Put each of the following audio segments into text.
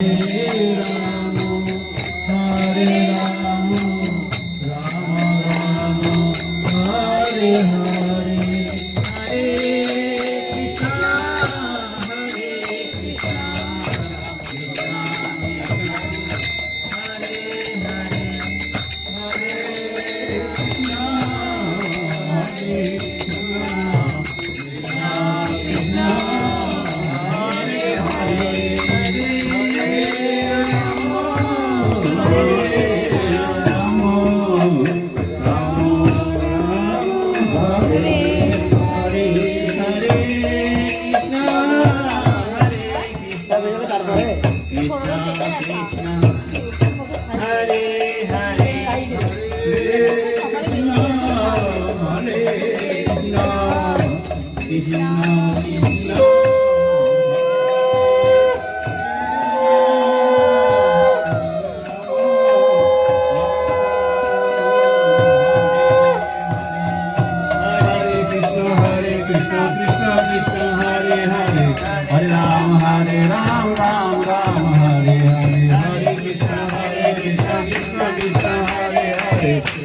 Hare Rama, Hare Krishna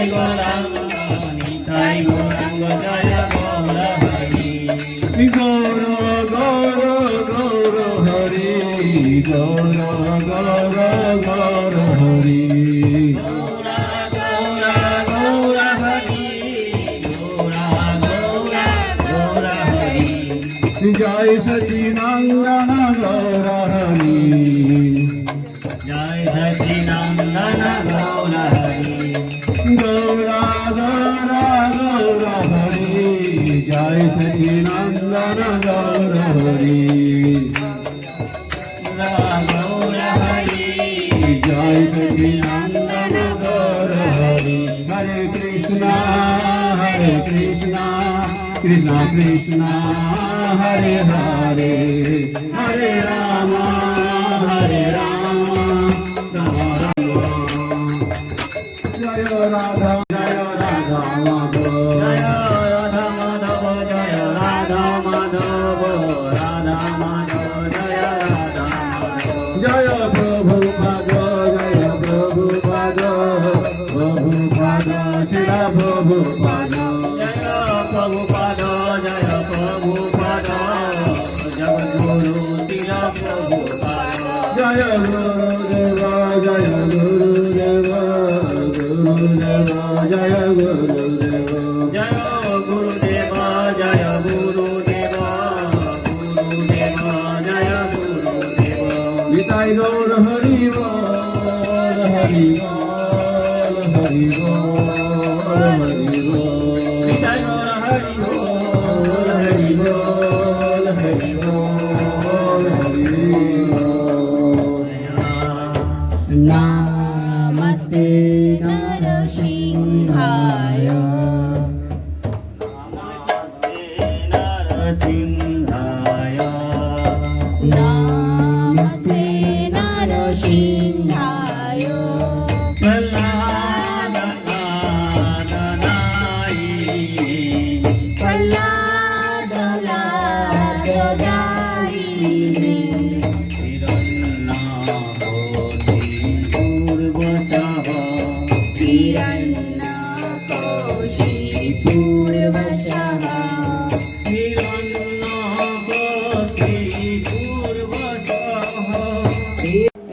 Nitai Gauranga, Nitai Gauranga Jaya, Gaura Hari. Gaura, Gaura, Gaura Hari, Gaura, Gaura, Gour Hari জয় সচিনন্দন গৌর হরি হরে কৃষ্ণ হরে কৃষ্ণ কৃষ্ণ কৃষ্ণ প্রভু পাদ জয় প্রভু পাদ জগদ্গুরু শিরা প্রভু পাদ জয় গুরুদেব Amém.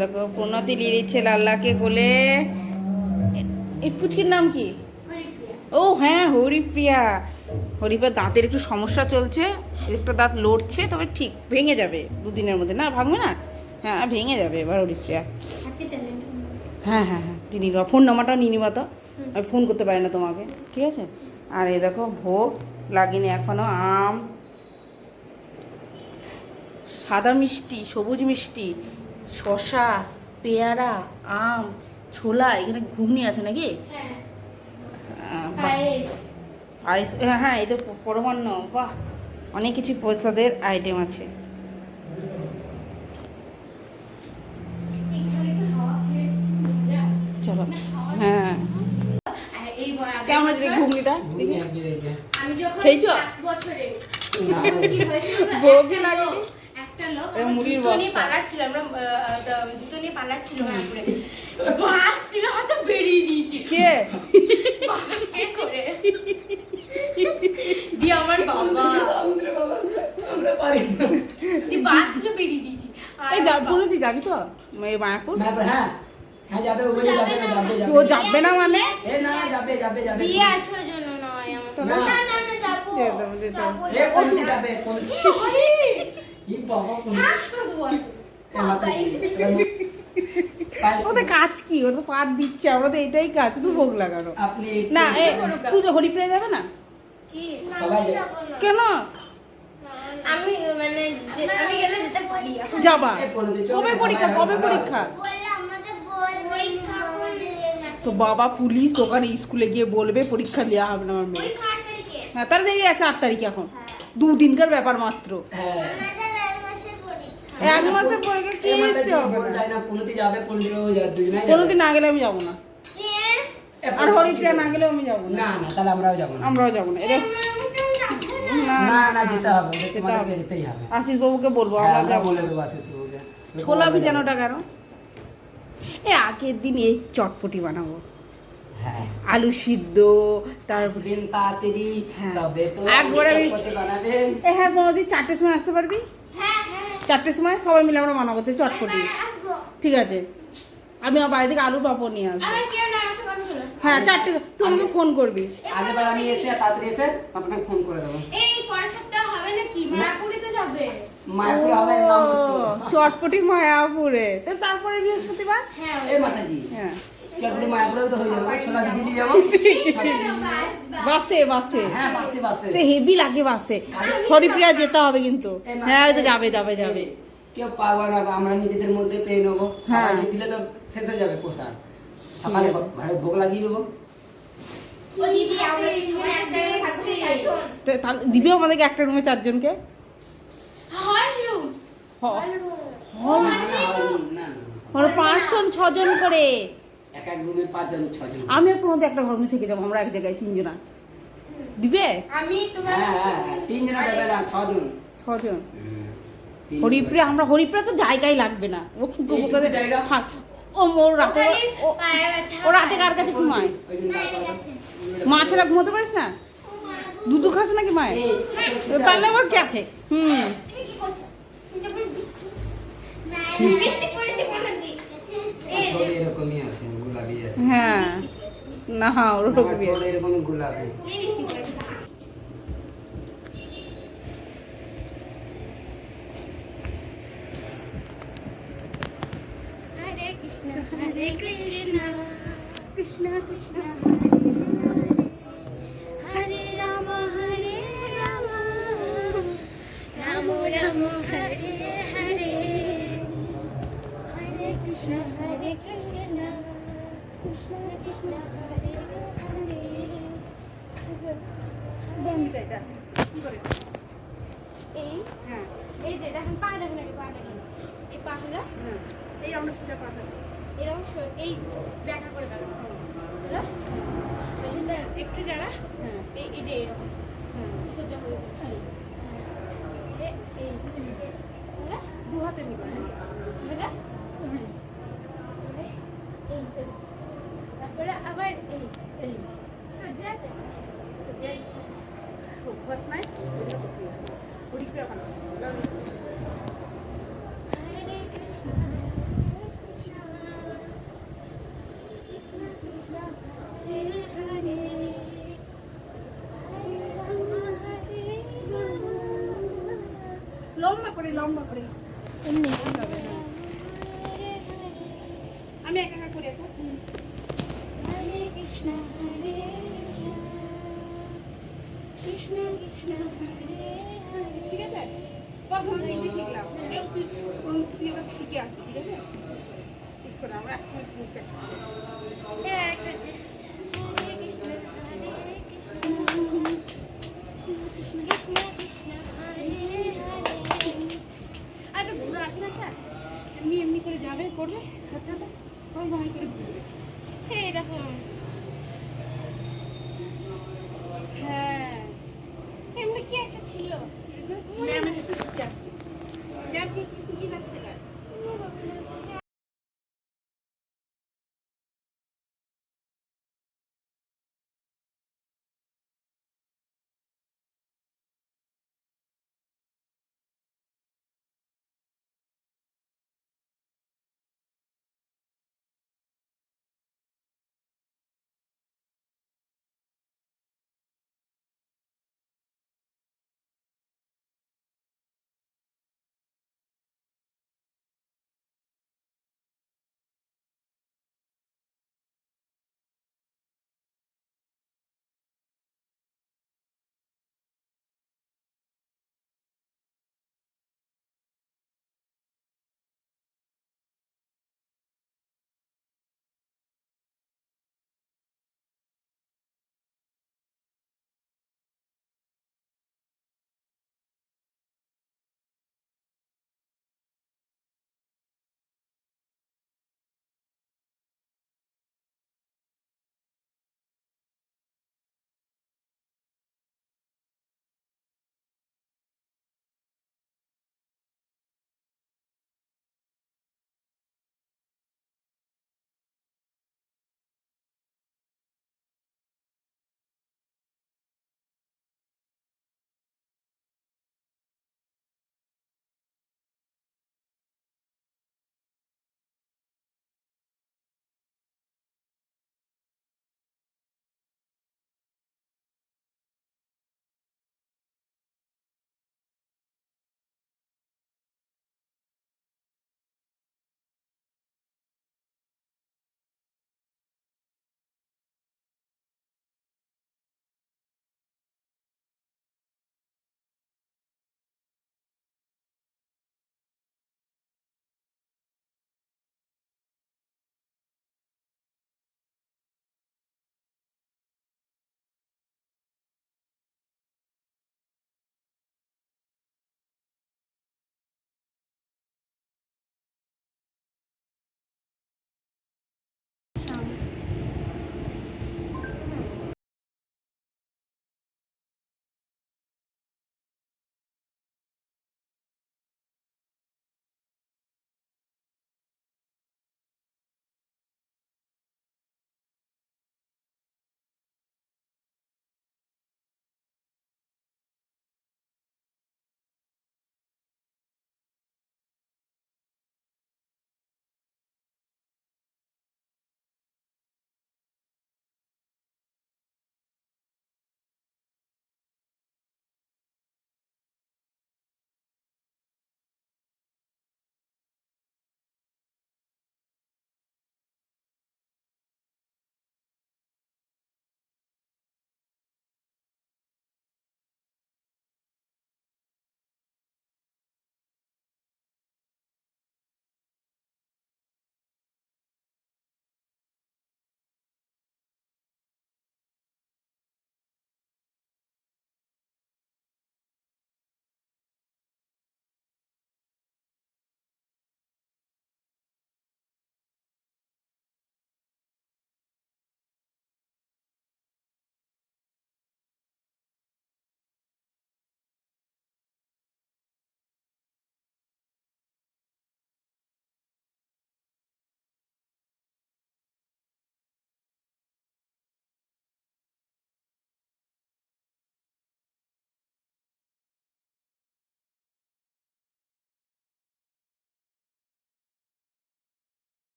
দেখো প্রণতি নিয়ে নিচ্ছে লাল্লাকে কোলে। এই পুচকির নাম কি? ও হ্যাঁ হরিপ্রিয়া। হরিপ্রিয়া দাঁতের একটু সমস্যা চলছে। একটা দাঁত লড়ছে তবে ঠিক ভেঙে যাবে দুদিনের মধ্যে। না ভাঙবে না? হ্যাঁ ভেঙে যাবে এবার হরিপ্রিয়া। হ্যাঁ হ্যাঁ হ্যাঁ তিনি ফোন নাম্বারটা নিয়ে নিবা তো। আমি ফোন করতে পারি না তোমাকে ঠিক আছে? আর এই দেখো ভোগ লাগেনি এখনও আম। সাদা মিষ্টি সবুজ মিষ্টি শশা পেয়ারা আম ছোলা এখানে ঘুগনি আছে নাকি? আইস হ্যাঁ, হ্যাঁ এই তো পরমান্ন বাহ। অনেক কিছু প্রসাদের আইটেম আছে। চলো। হ্যাঁ। কেমন আছে ঘুগনিটা? খেয়েছো? সাত বছরে না, কি হয়েছিল না, বউকে একটা লাগেনি? লোক- একটা লোক এ আমার মুড়ির বস্তা। পালাচ্ছিল আমরা দ- জুতো নিয়ে পালাচ্ছিল মায়াপুরে বাস ছিল হয়তো বেরিয়ে দিয়েছি। কে? বাসকে করে? দিয়ে আমার বাবা। আমরা পারি না। দিয়ে বাস ছিল বেরিয়ে দিয়েছি। এই যা আমার বলে দি যাবি তো? এই মায়াপুর? হ্যাঁ। হ্যাঁ যাবে ও বলে যাবে না যাবে যাবে। ও যাবে না মানে? এ না না, যাবে যাবে যাবে। বিয়ে আছে ওই জন্য নয় আমার। না। না না না যাব। যাব, যাব, কোন যাব। যাবে কোন ওদের কাজ কি? ওরা তো পাত দিচ্ছে আমাদের এটাই কাজ শুধু ভোগ লাগানো। না। পুজো হরিপ্রিয়া যাবে না। কেন? আমি মানে আমি গেলে যেতে পারি। যাবা। কবে পরীক্ষা? কবে পরীক্ষা? পরীক্ষা তো বাবা পুলিশ দোকানে স্কুলে গিয়ে বলবে পরীক্ষা দেওয়া হবে না আমার মেয়ে হ্যাঁ তাহলে দেরি আছে আট তারিখ এখন। দুদিনকার ব্যাপার মাত্র। হ্যাঁ। এক পরীক্ষা কি ইচ্ছে হবে না? যাবে পনেরো না গেলে আমি যাব না। আর হরিপ্রিয়া না গেলেও আমি যাব না। না না তাহলে আমরাও যাব না। আমরাও যাব না। এদের না না যেতে হবে তোমাদেরকে হবে। যেতেই হবে। আশিস বাবুকে বলব হ্যাঁ, আমরা আমরা বলে দেবো আশিস বাবুকে। ছোলা ভিজানোটা কেন? এ আগের দিন এই চটপটি বানাবো। হ্যাঁ। আলু সিদ্ধ তারপর দিন তাড়াতাড়ি হ্যাঁ। তবে তো একবারে আমি- হ্যাঁ চারটের সময় আসতে পারবি? চারটের সময় সবাই মিলে আমরা মানা করতে চটপটি ঠিক আছে। আমি আমার বাড়ি থেকে আলু পাপড় নিয়ে আসব। হ্যাঁ চারটে তুই আমাকে ফোন করবি। আগেবার আমি এসে তাড়াতাড়ি এসে আপনাকে ফোন করে দেবো। এই পরের সপ্তাহে হবে নাকি? মায়াপুরে যাবে। মায়াপুর হবে চটপটি মায়াপুরে। তো তারপরে বৃহস্পতিবার? হ্যাঁ মাতাজি। হ্যাঁ। চটপটি মায়াপুরেও তো হয়ে যাবে ছোলা ভিজি যাব। বাসে হ্যাঁ সে হেভি লাগে বাসে। হরিপ্রিয়া যেতে হবে কিন্তু। হ্যাঁ ওই তো যাবে যাবে যাবে। কেউ না আমরা নিজেদের মধ্যে পেয়ে নেব। হ্যাঁ। দিলে তো শেষ হয়ে যাবে পোশাক সকালে ঘরে ভোগ লাগিয়ে তাহলে দিবে আমাদেরকে একটা রুমে চারজনকে? পাঁচজন ছজন করে। এক এক রুমে পাঁচজন ছজন আমি আর প্রণতি একটা ঘর থেকে যাব আমরা এক জায়গায় তিনজনা। দিবে? আমি তোমার হ্যাঁ হ্যাঁ হ্যাঁ, তিনজন দেবে না ছজন। ছজন। তিনজন আমরা হরিপ্রিয়া তো জায়গায় লাগবে না। ও ফুটো ফুটো ফাঁক ও মোর রাতে ও- ও রাতে কার কাছে ঘুমায়? মা ছাড়া ঘুমোতে পারিস না? দুধ খাস নাকি মায়ের? তাহলে আবার কে আছে? হুম। এরকমই আছে। হ্যাঁ। না গোলাপি। কৃষ্ণ কৃষ্ণ। এই হ্যাঁ। এই যে দেখেন পা দেখেন এই পা দেখেন এই পাহাড়া এই আমরা সোজা পাঠাবো এরকম স- এই করে দাঁড়ানো একটু দাঁড়া। হ্যাঁ। এই এই যে এরকম। হ্যাঁ। সোজা হয়ে যাবে। এ- এই? দু হাতে নিবা? এই এই। তারপরে আবার এই এই। সোজা। সোজা অভ্যাস নাই? হরিপ্রিয়া ভালো লম্বা করে লম্বা করে। এমনি। আমি একা একা করে কৃষ্ণ হরে কৃষ্ণ কৃষ্ণ হরে হরে ঠিক আছে? প্রথম শিখলাম? তুই এবার শিখে আসবি ঠিক আছে? করে আমরা একসঙ্গে গ্রুপ প্র্যাকটিস করি হ্যাঁ একটা কৃষ্ণ কৃষ্ণ কৃষ্ণ কৃষ্ণ এমনি এমনি করে যাবে করবে হাতে হাতে করে ঘুরবে হ্যাঁ এরকম।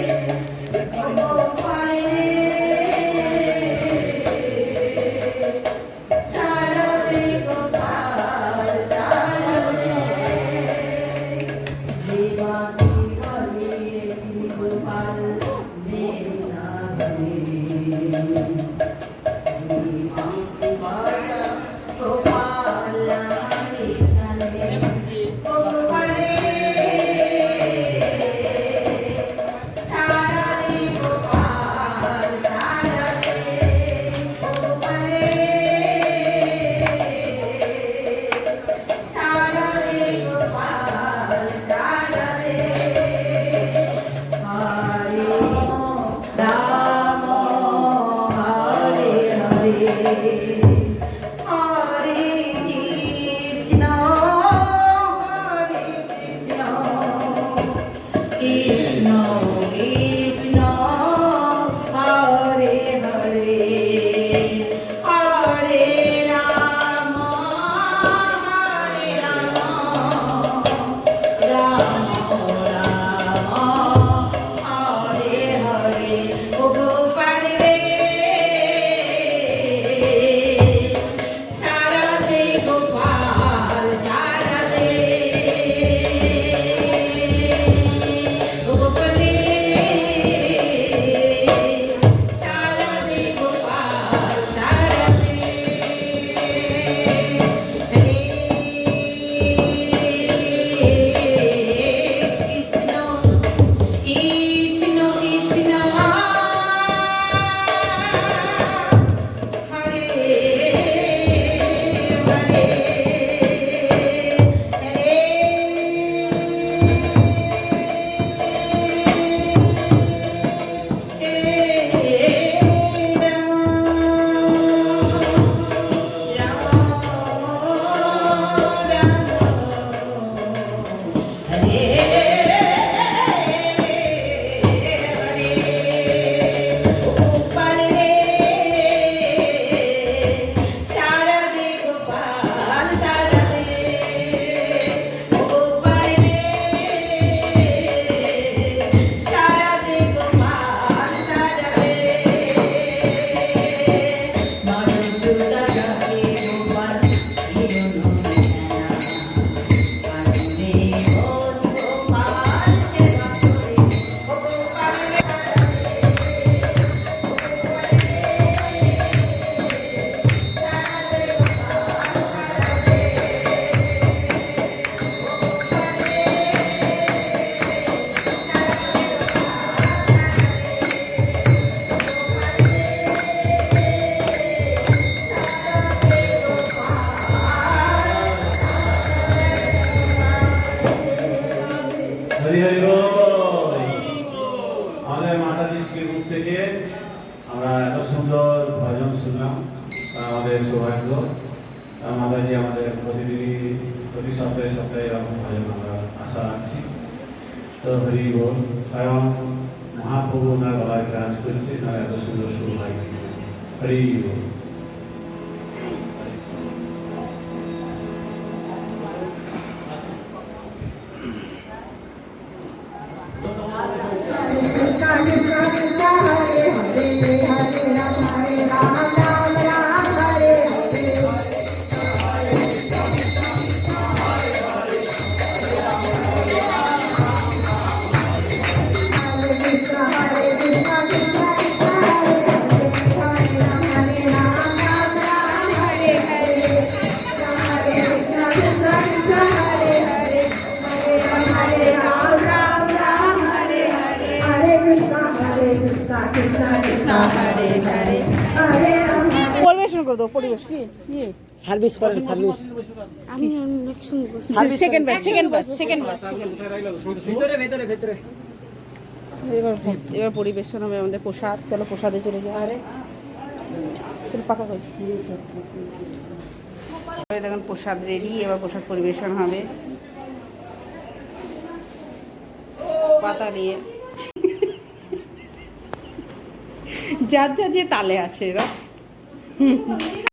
হরি গলায় বিরাজ করছে না এত সুন্দর সুর হয় হরি পরিবেশন করে দেবো পরিবেশ। কি? কি? সার্ভিস করেন সার্ভিস আমি অনেক শুনব second batch second batch second batch ভিতরে ভিতরে ভিতরে। এবার এবার পরিবেশন হবে আমাদের প্রসাদ। চলো প্রসাদে চলে যাও আরে চলো পাকা কই দেখুন প্রসাদ রেডি এবার প্রসাদ পরিবেশন হবে। পাতা নিয়ে যার যা যে তালে আছে এরা।